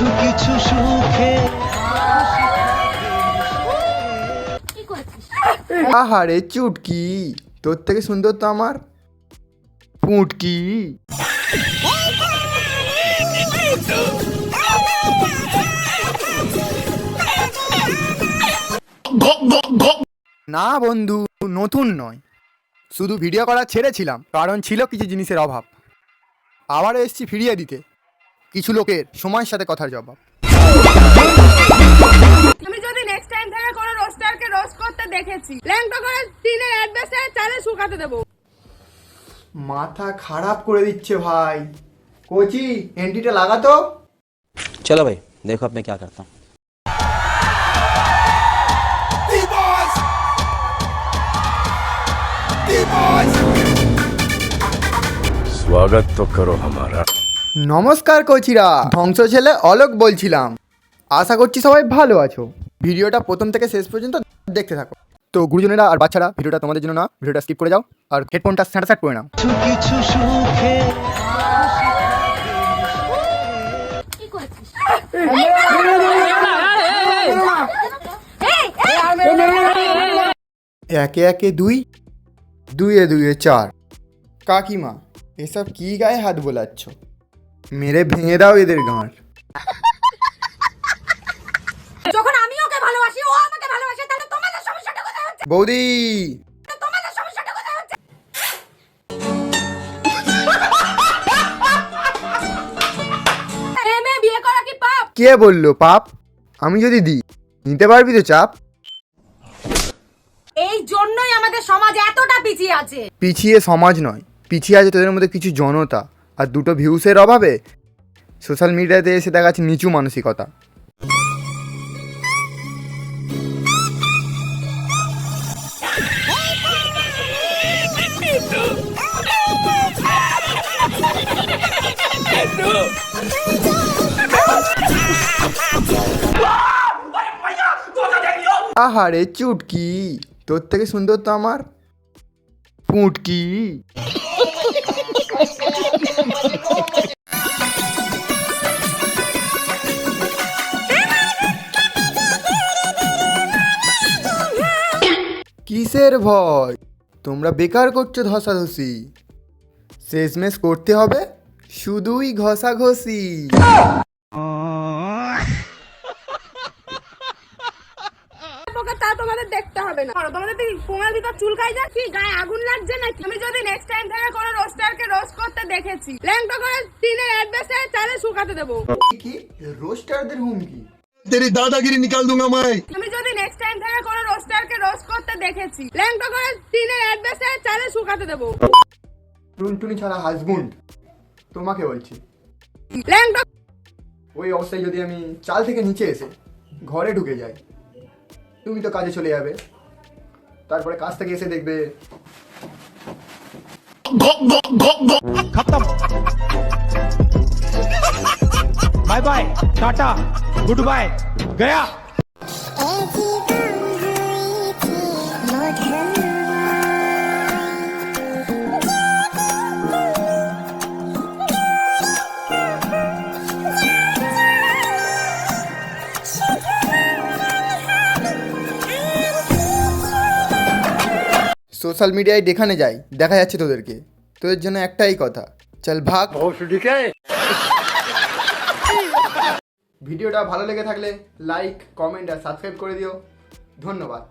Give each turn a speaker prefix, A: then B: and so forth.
A: কিছু কিছু সুখে
B: কি
C: আহারে চুটকি। তোর থেকে সুন্দর তো আমার। পুটকি। না বন্ধু নতুন নয়। শুধু ভিডিও করা ছেড়েছিলাম কারণ ছিল কিছু জিনিসের অভাব। আবার এসছি ফিরিয়ে দিতে। কিছু লোকের সময়ের সাথে কথার জবাব
D: তুমি যদি নেক্সট টাইম থেকে কোনো রোস্টারকে রোস্ট করতে দেখেছি ল্যাংটা করে টিনের অ্যাডভেস্টারে চালে শুকাতে দেবো
C: মাথা খারাপ করে দিচ্ছে ভাই কোচি এন্ট্রিটা লাগাতো
E: चलो भाई देखो अब मैं क्या करता हूँ
F: स्वागत तो करो हमारा
C: নমস্কার কোচিরা। ধ্বংস ছেলে অলোক বলছিলাম। আশা করছি সবাই ভালো আছো। ভিডিওটা প্রথম থেকে শেষ পর্যন্ত দেখতে থাকো। তো গুরুজনেরা আর বাচ্চারা ভিডিওটা তোমাদের জন্য না ভিডিওটা স্কিপ করে যাও আর হেডফোনটা স্যাঁটা করে নাও। একে একে দুই দুইয়ে দুইয়ে চার। কাকিমা এসব কি গায়ে হাত বোলাচ্ছ? মেরে ভেঙে দাও এদের গাঁট।
D: যখন আমি ওকে ভালোবাসি ও আমাকে ভালোবাসে তাহলে তোমাদের সমস্যাটা কোথায় হচ্ছে?
C: বৌদি!
D: তোমাদের সমস্যাটা কোথায় হচ্ছে? এ বিয়ে করা কি পাপ?
C: কে বলল পাপ? আমি যদি দিই নিতে পারবি তো চাপ?
D: এই জন্যই আমাদের সমাজ এতটা পিছিয়ে আছে।
C: পিছিয়ে সমাজ নয় পিছিয়ে আছে তোদের মধ্যে কিছু জনতা। আর দুটো ভিউসের অভাবে সোশ্যাল মিডিয়াতে এসে দেখাচ্ছে নিচু মানসিকতা। আহারে চুটকি, তোর থেকে সুন্দর তো আমার। পুটকি। কিসের ভয়? তোমরা বেকার করছ ধসাধসি। শেষমেশ করতে হবে শুধুই ঘষাঘষি।
D: তা তোমাদের দেখতে হবে না। তোমাদের গায়ে আগুন লাগছে না আমি যদি নেক্সট টাইম থেকে কোনো করতে দেখেছি করে শুকাতে দেবো।
C: রোস্টারদের হুমকি।
F: দাদাগিরি
D: নিকাল যদি নেক্সট টাইম দেখেছি। ল্যাংটা করে টিনের অ্যাডভেসে চালে শুকাতে দেবো।
C: টুনটুনি ছাড়া হাজবুন্ড তোমাকে বলছি।
D: ল্যাংটা
C: ওই অবস্থায় যদি আমি চাল থেকে নিচে এসে ঘরে ঢুকে যাই তুমি তো কাজে চলে যাবে। তারপরে কাজ থেকে এসে দেখবে
G: bye bye ta ta goodbye Gaya
C: social মিডিয়ায় দেখানে যাই দেখা যাচ্ছে তোদেরকে। তোদের জন্য একটাই কথা চল ভাগ। ভিডিওটা ভালো লেগে থাকলে লাইক কমেন্ট আর সাবস্ক্রাইব করে দিও। ধন্যবাদ।